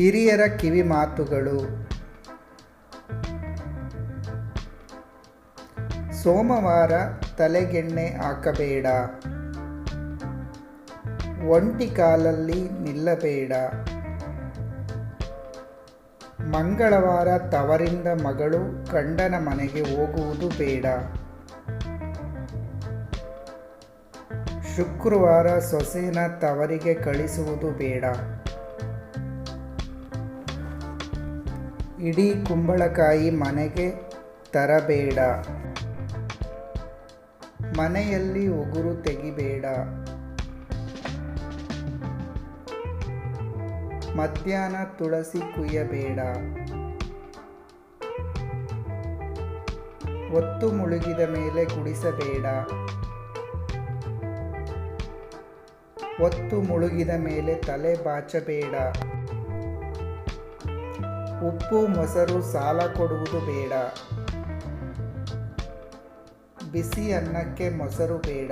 ಹಿರಿಯರ ಕಿವಿ ಮಾತುಗಳು. ಸೋಮವಾರ ತಲೆಗೆಣ್ಣೆ ಹಾಕಬೇಡ. ಒಂಟಿ ಕಾಲಲ್ಲಿ ನಿಲ್ಲಬೇಡ. ಮಂಗಳವಾರ ತವರಿಂದ ಮಗಳು ಗಂಡನ ಮನೆಗೆ ಹೋಗುವುದು ಬೇಡ. ಶುಕ್ರವಾರ ಸೊಸೆನ ತವರಿಗೆ ಕಳಿಸುವುದು ಬೇಡ. ಇಡೀ ಕುಂಬಳಕಾಯಿ ಮನೆಗೆ ತರಬೇಡ. ಮನೆಯಲ್ಲಿ ಉಗುರು ತೆಗಿಬೇಡ. ಮಧ್ಯಾಹ್ನ ತುಳಸಿ ಕುಯ್ಯಬೇಡ. ಒತ್ತು ಮುಳುಗಿದ ಮೇಲೆ ಗುಡಿಸಬೇಡ. ಒತ್ತು ಮುಳುಗಿದ ಮೇಲೆ ತಲೆ ಬಾಚಬೇಡ. ಉಪ್ಪು, ಮೊಸರು, ಸಾಲ ಕೊಡುವುದು ಬೇಡ. ಬಿಸಿ ಅನ್ನಕ್ಕೆ ಮೊಸರು ಬೇಡ.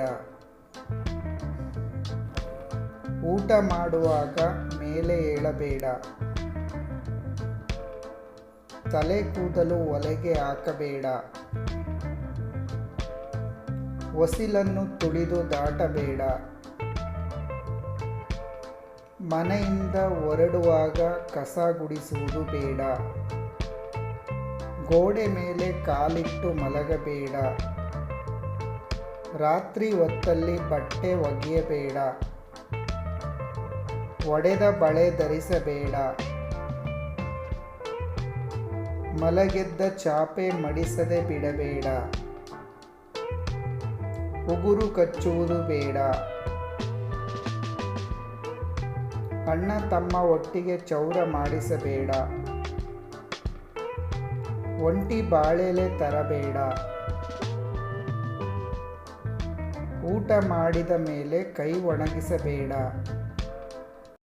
ಊಟ ಮಾಡುವಾಗ ಮೇಲೆ ಏಳಬೇಡ. ತಲೆ ಕೂದಲು ಒಲೆಗೆ ಹಾಕಬೇಡ. ಹೊಸಿಲನ್ನು ತುಳಿದು ದಾಟಬೇಡ. ಮನೆಯಿಂದ ಹೊರಡುವಾಗ ಕಸ ಗುಡಿಸುವುದು ಬೇಡ. ಗೋಡೆ ಮೇಲೆ ಕಾಲಿಟ್ಟು ಮಲಗಬೇಡ. ರಾತ್ರಿ ಹೊತ್ತಲ್ಲಿ ಬಟ್ಟೆ ಒಗೆಯಬೇಡ. ಒಡೆದ ಬಳೆ ಧರಿಸಬೇಡ. ಮಲಗೆದ್ದ ಚಾಪೆ ಮಡಿಸದೆ ಬಿಡಬೇಡ. ಉಗುರು ಕಚ್ಚುವುದು ಬೇಡ. ಅಣ್ಣ ತಮ್ಮ ಒಟ್ಟಿಗೆ ಚೌರ ಮಾಡಿಸಬೇಡ. ಒಂಟಿ ಬಾಳೆಲೆ ತರಬೇಡ. ಊಟ ಮಾಡಿದ ಮೇಲೆ ಕೈ ಒಣಗಿಸಬೇಡ.